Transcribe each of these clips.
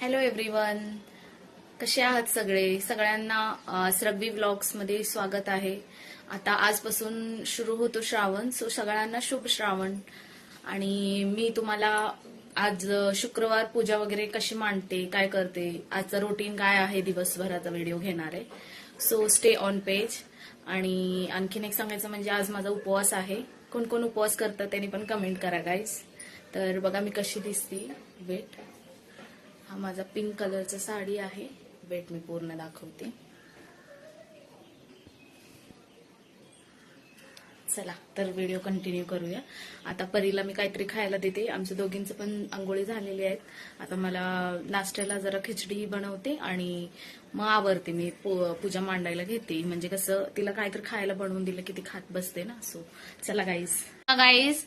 Hello everyone कसे आहात सगळे? सगळ्यांना श्रग्वी श्रव्वी व्लॉग्समध्ये स्वागत आहे. आता आजपासून सुरू होतो श्रावण सो सगळ्यांना शुभ श्रावण. आणि मी तुम्हाला आज शुक्रवार पूजा वगैरे कशी मांडते काय करते आजचं रुटीन काय आहे दिवसभराचा व्हिडिओ घेणार आहे. सो स्टे ऑन पेज आणि आणखीन एक सांगायचं म्हणजे आज माझा उपवास आहे. कोण कोण उपवास करतात त्यांनी पण कमेंट करा गाईज तर बघा मी कशी दिसते. वेट हा माझा पिंक कलरचा साडी आहे. वेट मी पूर्ण दाखवते. चला तर व्हिडिओ कंटिन्यू करूया. आता परीला मी काहीतरी खायला देते. आमच्या दोघींचं पण आंघोळी झालेली आहेत. आता मला नाश्त्याला जरा खिचडी बनवते आणि मग आवरते. मी पू- पूजा मांडायला घेते. म्हणजे कसं तिला काहीतरी खायला बनवून दिलं की ती खात बसते ना. सो चला गाईस गाईस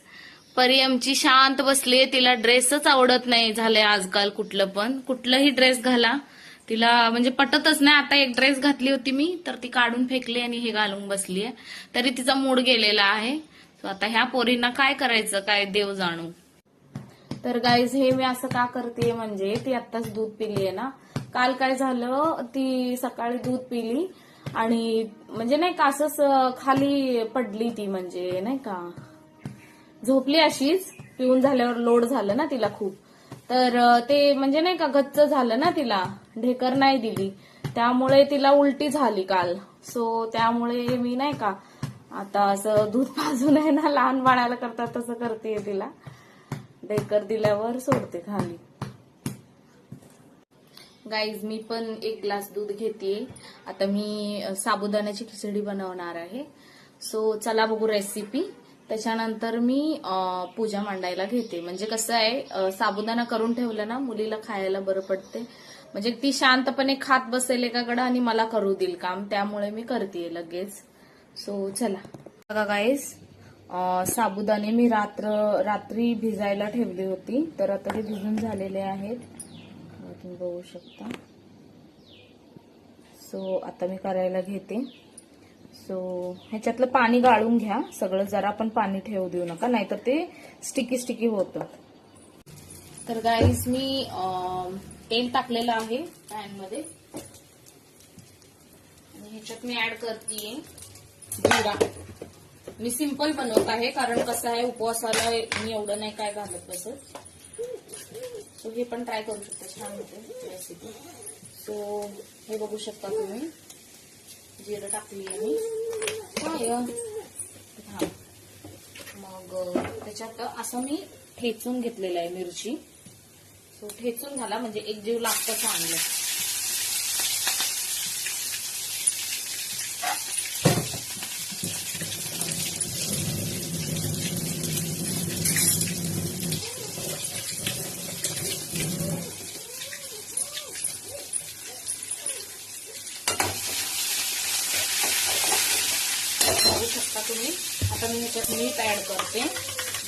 परी आमची शांत बसली तिला ड्रेसच आवडत नाही झालंय आजकाल कुठलं पण. कुठलंही ड्रेस घाला. तिला म्हणजे पटतच नाही. आता एक ड्रेस घातली होती मी तर ती काढून फेकली आणि हे घालून बसली आहे तरी तिचा मूड गेलेला आहे. आता ह्या पोरींना काय करायचं? काय देव जाणू. तर गाईज हे मी असं का करते म्हणजे ती आत्ताच दूध पिली आहे ना. काल काय झालं? ती सकाळी दूध पिली आणि म्हणजे नाही का असंच खाली पडली ती म्हणजे नाही का? झोपली अशीच पिऊन झाल्यावर लोड झालं ना तिला खूप. तर ते म्हणजे नाही का गच्च झालं ना तिला ढेकर नाही दिली. त्यामुळे तिला उलटी झाली काल. सो त्यामुळे मी नाही का आता असं दूध पाजून आहे ना लहान बाळाला करता तसं करते तिला. ढेकर दिल्यावर सोडते खाली. गाईज मी पण एक ग्लास दूध घेते आता मी साबुदाण्याची खिचडी बनवणार आहे. सो चला बघू रेसिपी त्याच्यानंतर मी पूजा मांडायला घेते. म्हणजे कसं आहे साबुदाणा करून ठेवलं ना मुलीला खायला बरं पडते. म्हणजे ती शांतपणे खात बसेल एकाकडं आणि मला करू देईल काम. त्यामुळे मी करते लगेच. सो चला. बघा गाईस साबुदाणे मी रात्र रात्री भिजायला ठेवली होती. तर आता ते भिजून झालेले आहेत. तुम्ही बघू शकता. सो आता मी करायला घेते. सो ह्याच्यातलं पाणी गाळून घ्या. सगळं जरा पण पाणी ठेवू देऊ नका नाहीतर ते स्टिकी स्टिकी होतं. तर गाईज मी तेल टाकलेलं आहे पॅनमध्ये आणि ह्याच्यात मी ऍड करते जिरा. मी सिंपल बनवत आहे कारण कसं आहे उपवासाला मी एवढं नाही काय घालत बसत सो हे पण ट्राय करू शकता छान होते रेसिपी सो हे बघू शकता तुम्ही. जिरं टाकली काय हा मग त्याच्यात असं मी ठेचून घेतलेलं आहे मिरची. सो ठेचून झाला म्हणजे एक जीव लागतं चांगलं बघू शकता तुम्ही आता मी ह्याच्यात मीठ ऍड करते.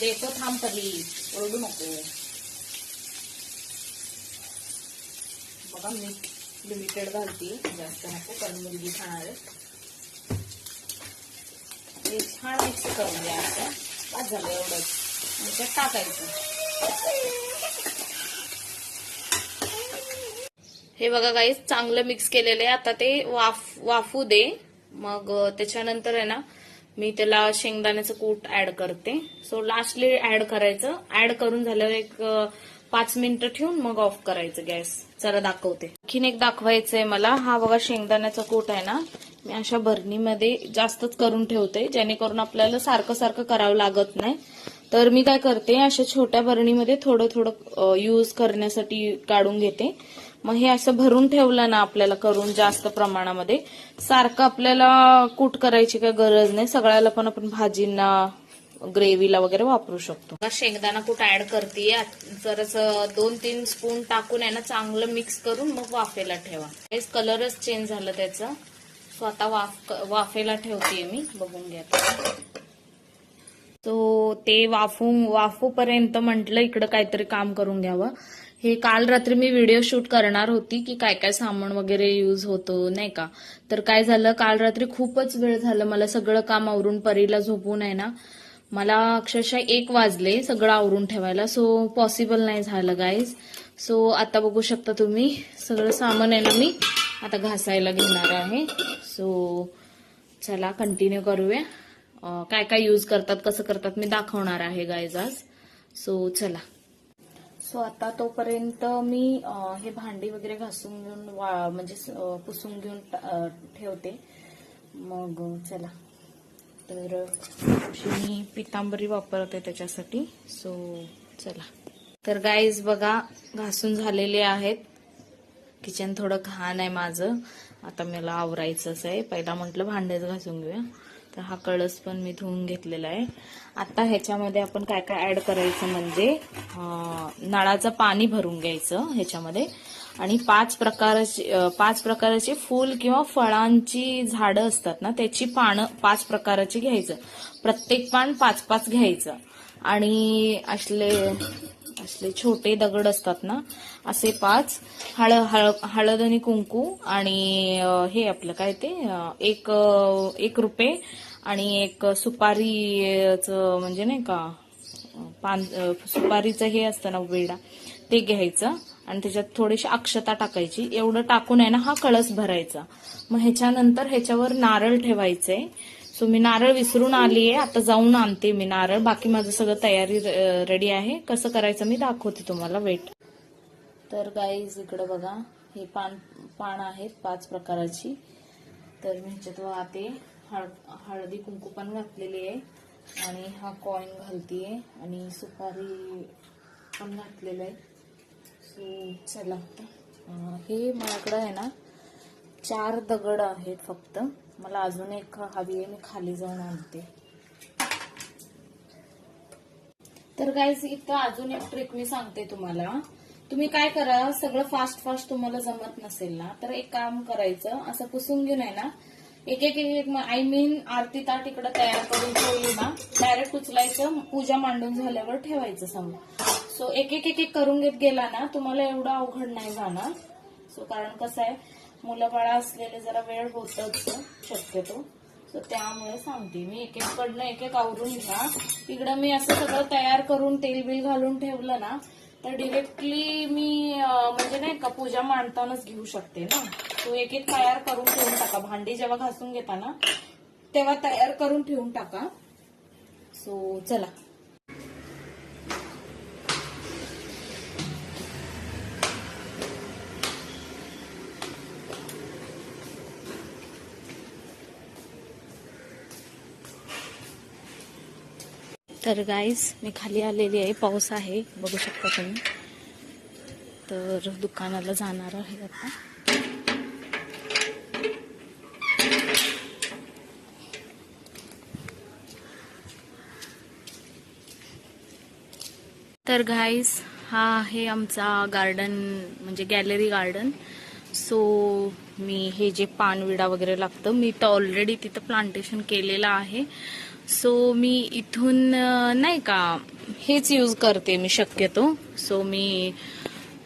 देतो थांब तरी. ओरडू नको. बघा मीठ लिमिटेड घालते. जास्त नको कारण मुलगी खाणार हे छान मिक्स करून द्या असं पाच झालं एवढंच ह्याच्यात टाकायचं. हे बघा गाईस चांगलं मिक्स केलेलं आहे. आता ते वाफ वाफू दे. मग त्याच्यानंतर आहे ना मी त्याला शेंगदाण्याचं कूट ऍड करते. सो लास्टली ऍड करायचं. ऍड करून झाल्यावर एक पाच मिनिटं ठेवून मग ऑफ करायचं गॅस. जरा दाखवते. आणखीन एक दाखवायचंय मला. हा बघा शेंगदाण्याचा कूट आहे ना. मी अशा भरणीमध्ये जास्तच करून ठेवते जेणेकरून आपल्याला सारखं सारखं करावं लागत नाही. तर मी काय करते अशा छोट्या भरणीमध्ये थोडं थोडं यूज करण्यासाठी काढून घेते. मग हे असं भरून ठेवलं ना आपल्याला करून जास्त प्रमाणामध्ये. सारखं आपल्याला कूट करायची काही गरज नाही. सगळ्याला पण आपण भाजींना ग्रेव्हीला वगैरे वापरू शकतो. शेंगदाणा कूट ऍड करते जरच दोन तीन स्पून टाकून आहे ना चांगलं मिक्स करून मग वाफेला ठेवा. हेच कलरच चेंज झालं त्याचं. सो आता वाफ वाफेला ठेवते मी. बघून घ्या. तो ते वाफू वाफूपर्यंत म्हटलं इकडं काहीतरी काम करून घ्यावं. हे काल रात्री मी व्हिडिओ शूट करणार होती की काय काय सामान वगैरे युज होतो नाही का? तर काय झालं काल रात्री खूपच वेळ झालं. मला सगळं काम आवरून परीला झोपून आहे ना मला अक्षरशः एक वाजले सगळं आवरून ठेवायला. सो पॉसिबल नाही झालं गाईज सो आता बघू शकता तुम्ही सगळं सामान आहे ना मी आता घासायला घेणार आहे. सो चला कंटिन्यू करूया. काय काय यूज करतात कसं करतात मी दाखवणार आहे गायज आज. सो चला. सो आता तोपर्यंत मी हे भांडी वगैरे घासून घेऊन वा- म्हणजे पुसून घेऊन टा- ठेवते. मग चला. तर मी पितांबरी वापरते त्याच्यासाठी. सो चला. तर गाईज बघा घासून झालेले आहेत. किचन थोडं घाण आहे माझं. आता मला आवरायचंच आहे. पहिला म्हटलं भांडेच घासून घेऊया. तर हा कळस पण मी धुवून घेतलेला आहे. आता ह्याच्यामध्ये आपण काय काय ऍड करायचं म्हणजे नळाचं पाणी भरून घ्यायचं ह्याच्यामध्ये. आणि पाच प्रकारची पाच प्रकारचे फूल किंवा फळांची झाडं असतात ना त्याची पानं पाच प्रकाराची घ्यायचं. प्रत्येक पान पाच पाच घ्यायचं. आणि असले असले छोटे दगड असतात ना असे पाच. हळ हळ हळद आणि कुंकू आणि हे आपलं काय ते एक एक रुपये आणि एक सुपारीचं म्हणजे नाही का पान सुपारीचं हे असतं ना वेडा ते घ्यायचं आणि त्याच्यात थोडीशी अक्षता टाकायची. एवढं टाकून आहे ना हा कळस भरायचा. मग ह्याच्यानंतर ह्याच्यावर नारळ ठेवायचंय. सो मी नारळ विसरून आली आहे आता जाऊन आणते मी नारळ. बाकी माझं सगळं तयारी रेडी आहे. कसं करायचं मी दाखवते तुम्हाला वेट तर गाईज इकडं बघा हे पान पान आहेत पाच प्रकाराची. तर मी ह्याच्यात वाहते. हळद हळदी कुंकू पण घातलेली आहे. आणि हा कॉईन घालतीये. आणि सुपारी पण घातलेलं आहे. सो चला. हे माझ्याकडं आहे ना चार दगड आहेत फक्त. मला अजून एक हवी आहे मी खाली जाऊन आणते. तर गाईज इथं अजून एक ट्रिक मी सांगते तुम्हाला. तुम्ही काय करा सगळं फास्ट फास्ट तुम्हाला जमत नसेल ना तर एक काम करायचं असं पुसून घेऊन आहे ना एक एक एक आय मीन आरती ताट इकडं तयार करून ठेवली ना डायरेक्ट उचलायचं पूजा मांडून झाल्यावर ठेवायचं समोर सो एक एक एक एक करून घेत गेला ना तुम्हाला एवढं अवघड नाही जाणार. सो कारण कसं आहे मुलं बाळा असलेले जरा वेळ होतच शक्यतो. सो त्यामुळे सांगते मी एक एक कडनं एक एक आवरून घ्या. इकडं मी असं सगळं तयार करून तेल बिल घालून ठेवलं ना तर डिरेक्टली मी म्हणजे नाही का पूजा मांडतानाच घेऊ शकते ना. तो एक एक तयार करून ठेवून टाका. भांडी जेव्हा घासून घेता ना तेव्हा तयार करून ठेवून टाका. सो चला. तर गाईज मी खाली आलेली आहे. पाऊस आहे बघू शकता तुम्ही. तर दुकानाला जाणार आहे आता. तर घाईस हा आहे आमचा गार्डन म्हणजे गॅलरी गार्डन सो मी हे जे पानविडा वगैरे लागतं मी तर ऑलरेडी तिथं प्लांटेशन केलेलं आहे. सो मी इथून नाही का हेच यूज करते मी शक्यतो. सो मी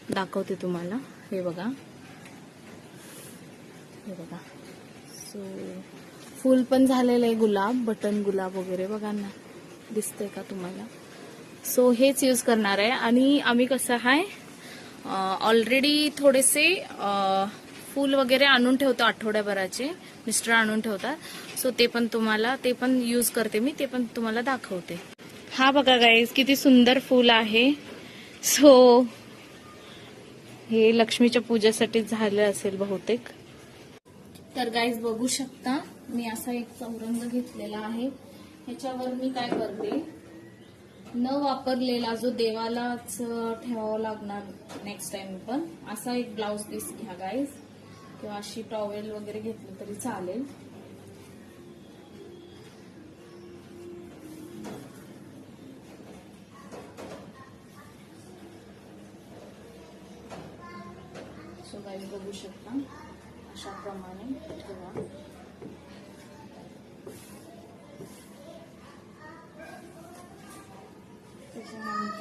दाखवते तुम्हाला. हे बघा. हे बघा. सो फुल पण झालेलं आहे गुलाब बटन गुलाब वगैरे बघा ना. दिसतंय का तुम्हाला? सो हेच यूज करणार आहे. आणि आम्ही कसं आहे ऑलरेडी थोडेसे फूल वगैरे आणून ठेवतो आठवड्याभराचे. मिस्टर आणून ठेवतात. सो ते पण तुम्हाला ते पण यूज करते मी ते पण तुम्हाला दाखवते. हा बघा गाईज किती सुंदर फूल आहे. सो हे लक्ष्मीच्या पूजेसाठी झालं असेल बहुतेक. तर गाईज बघू शकता मी असा एक चौरंग घेतलेला आहे. ह्याच्यावर मी काय करते न वापरलेला जो देवालाच ठेवावा लागणार नेक्स्ट टाइम पण असा एक ब्लाउज पीस घ्या गाईज किंवा अशी टॉवेल वगैरे घेतली तरी चालेल. सो गाईज बघू शकता. अशा प्रमाणे ठेवा.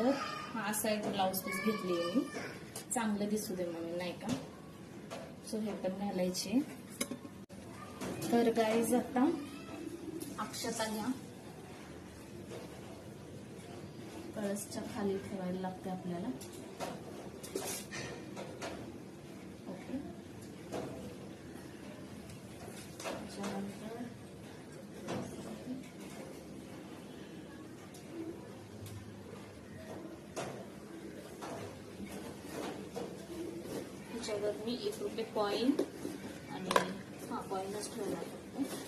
तर हा असा एक ब्लाऊज पीस घेतली आहे मी. चांगलं दिसू दे म्हणून नाही का? सो हे पण घालायचे. तर गाईज आता अक्षता घ्या. कळसच्या खाली ठेवायला लागते आपल्याला त्याच्यानंतर त्याच्यावर मी एक रुपये कॉईन आणि हा कॉईनच ठेवला फक्त.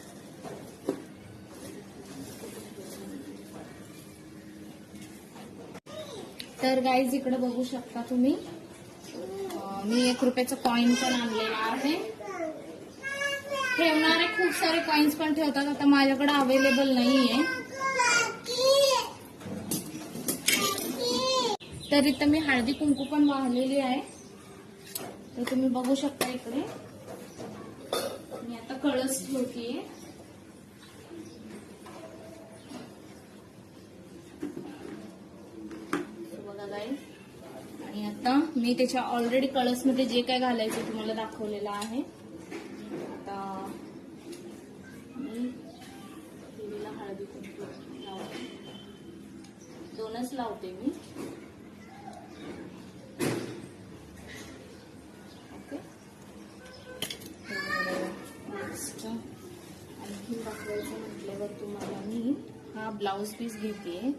तर गाईज इकडे बघू शकता तुम्ही. मी एक रुपयाचं कॉईन पण आणलेला आहे. ठेवणारे खूप सारे कॉईन्स पण ठेवतात. आता माझ्याकडे अवेलेबल नाहीये. तर इथं मी हळदी कुंकू पण वाहलेली आहे. तर तुम्ही बघू शकता इकडे. मी आता कळस ठेवतीये. बघा guys. आणि आता मी त्याच्या ऑलरेडी कळसमध्ये जे काय घालायचं तुम्हाला दाखवलेलं आहे. आता मी हळदी लावते. दोनच लावते मी. ब्लाऊज पीस घेते.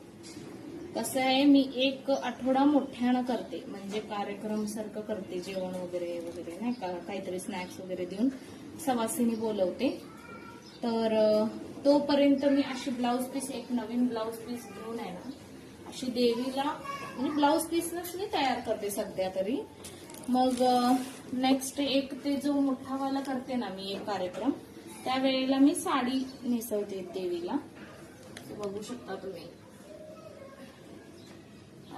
कसं आहे मी एक आठवडा मोठ्यानं करते. म्हणजे कार्यक्रम सारखं करते जेवण वगैरे वगैरे नाही का काहीतरी स्नॅक्स वगैरे देऊन सवासिनी बोलवते. तर तोपर्यंत मी अशी ब्लाऊज पीस एक नवीन ब्लाऊज पीस घेऊन आहे ना अशी देवीला म्हणजे ब्लाऊज पीसनच मी तयार करते सध्या तरी. मग नेक्स्ट एक ते जो मोठावाला करते ना मी एक कार्यक्रम त्यावेळेला मी साडी नेसवते देवीला. ते बघू शकता तुम्ही.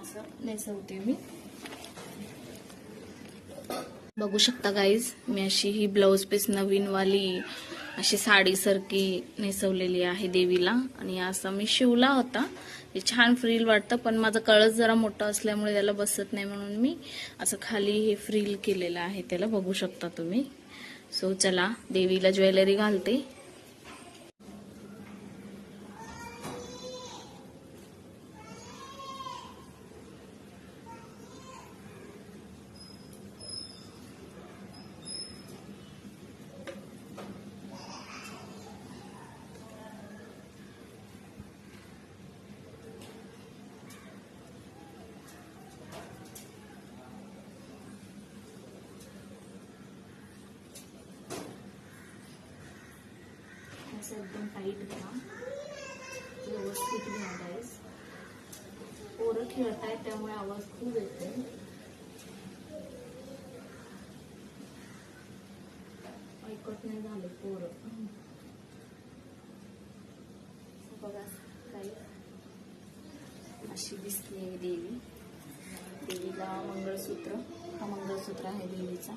असं. नेसवते मी. बघू शकता गाईज मी अशी ही ब्लाऊज पीस नवीनवाली अशी साडीसारखी नेसवलेली आहे देवीला. आणि असं मी शिवला होता. हे छान फ्रील वाटतं पण माझा कळस जरा मोठा असल्यामुळे त्याला बसत नाही म्हणून मी असं खाली हे फ्रील केलेलं आहे. त्याला बघू शकता तुम्ही. सो चला देवीला ज्वेलरी घालते. असं एकदम टाईट घ्या. व्यवस्थित घ्या गाईस पोरं खेळतायत त्यामुळे आवाज खूप येतोय. ऐकत नाही झालं पोरं. बघा काही अशी दिसते देवी. देवीला मंगळसूत्र. हा मंगळसूत्र आहे देवीचा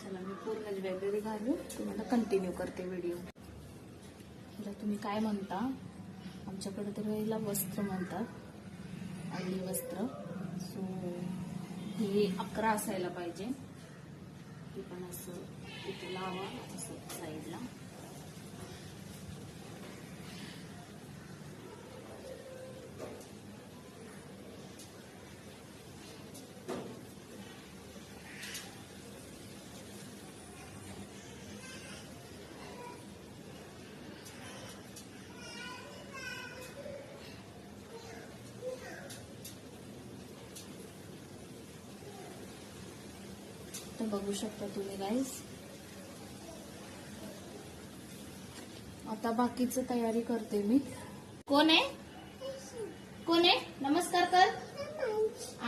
चला मी घालून तुम्हाला कंटिन्यू करते व्हिडिओ आता तुम्ही काय म्हणता? आमच्याकडे तर याला वस्त्र म्हणतात. अडली वस्त्र. सो हे अकरा असायला पाहिजे. ते पण असं इथे लावा असं साईडला तर बघू शकता तुम्ही गाईस आता बाकीच तयारी करते मी. कोण आहे? कोण आहे? नमस्कार कर.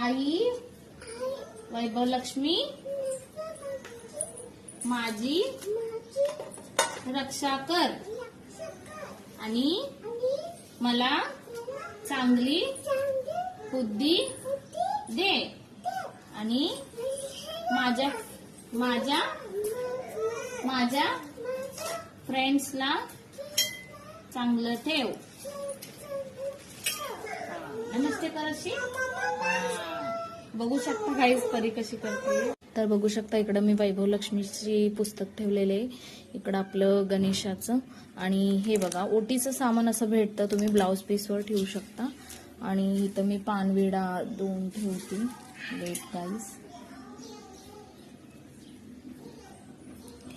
आई वैभव लक्ष्मी माझी रक्षा कर. आणि मला चांगली बुद्धी दे. आणि माझ्या माझ्या माझ्या फ्रेंड्सला चांगलं ठेव. नमस्ते कर बघू शकता काहीच परी कशी करते. तर बघू शकता इकडं मी वैभव लक्ष्मीची पुस्तक ठेवलेले आहे. इकडं आपलं गणेशाचं. आणि हे बघा ओटीचं सामान असं भेटतं तुम्ही ब्लाऊज पीसवर ठेवू शकता. आणि इथं मी पानविडा दोन ठेवते. वेट प्राईस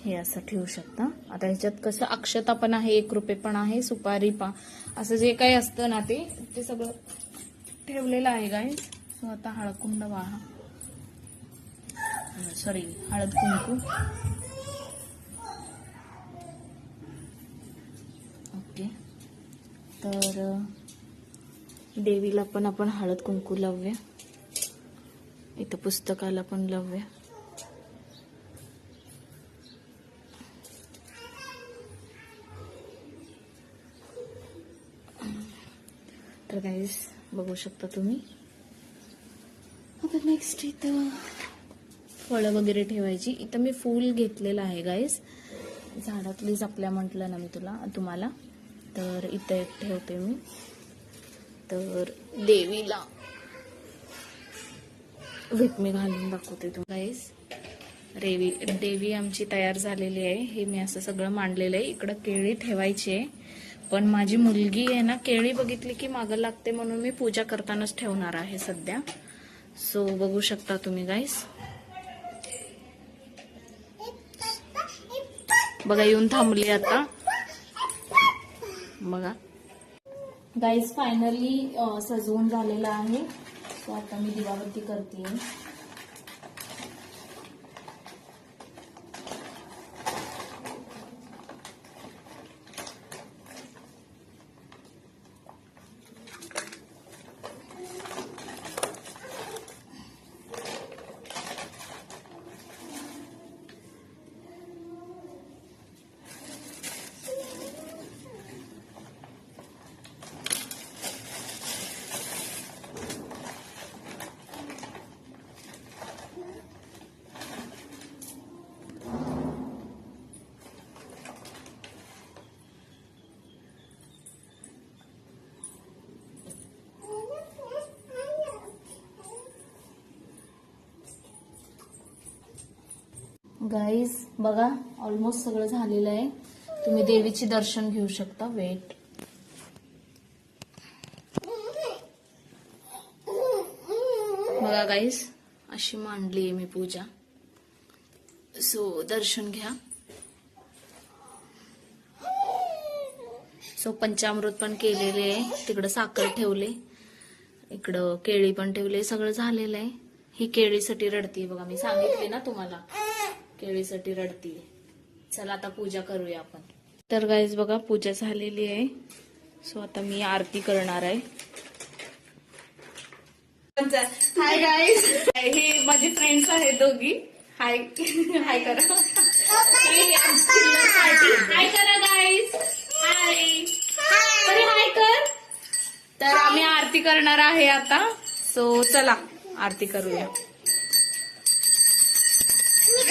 हे असं ठेवू शकता. आता ह्याच्यात कसं अक्षता पण आहे एक रुपये पण आहे सुपारी पा असं जे काही असतं ना ते ते सगळं ठेवलेलं आहे गाय सो आता हळकुंड वाहा. सॉरी हळद कुंकू. ओके तर देवीला पण आपण हळद कुंकू लावूया. इथं पुस्तकाला पण लावूया. गाईज बघू शकता तुम्ही. आता नेक्स्ट इथं फळं वगैरे ठेवायची. इथं मी फूल घेतलेलं आहे गाईज झाडातलीच आपल्या म्हटलं ना मी तुला तुम्हाला. तर इथं एक ठेवते मी. तर देवीला वेट मी घालून दाखवते तू गाईज रेवी देवी आमची तयार झालेली आहे. हे मी असं सगळं मांडलेलं आहे. इकडं केळी ठेवायची आहे. पण माझी मुलगी आहे ना केळी बघितली की मागं लागते म्हणून मी पूजा करतानाच ठेवणार आहे सध्या. सो बघू शकता तुम्ही गाईस बघा येऊन थांबली आता. बघा. गाईस फायनली सजवून झालेलं आहे. सो आता मी दिवाबत्ती करते गाईज बघा ऑलमोस्ट सगळं झालेलं आहे. तुम्ही देवीचे दर्शन घेऊ शकता. वेट बघा गाईज अशी मांडली आहे मी पूजा. सो दर्शन घ्या. सो पंचामृत पण केलेले आहे. तिकडं साखर ठेवले. इकडं केळी पण ठेवले. सगळं झालेलं आहे. ही केळीसाठी रडती बघा. मी सांगितले ना तुम्हाला. केळीसाठी रडती. चला आता पूजा करूया आपण. तर गाईज बघा पूजा झालेली आहे. सो आता मी आरती करणार आहे. हाय गाईज हे माझे फ्रेंड्स आहेत दोघी. हाय हाय करा. हाय करा गाईज हाय हाय कर. तर आम्ही आरती करणार आहे आता. सो चला आरती करूया.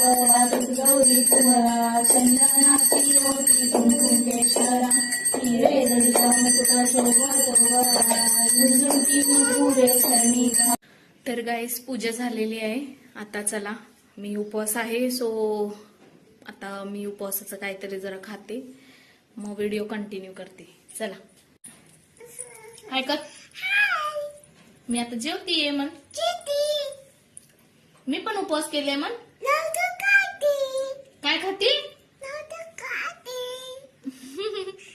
रत्नाकरची गौरी कुमरा चंदनाची मोठी हिरे मुकुटा शोभा तर गाईस पूजा झालेली आहे. आता चला मी उपवास आहे सो आता मी उपवासाचं काहीतरी जरा खाते. मग व्हिडिओ कंटिन्यू करते. चला. हाय कर. मी आता जेवतीये मन मी पण उपवास केले मन काय खाती.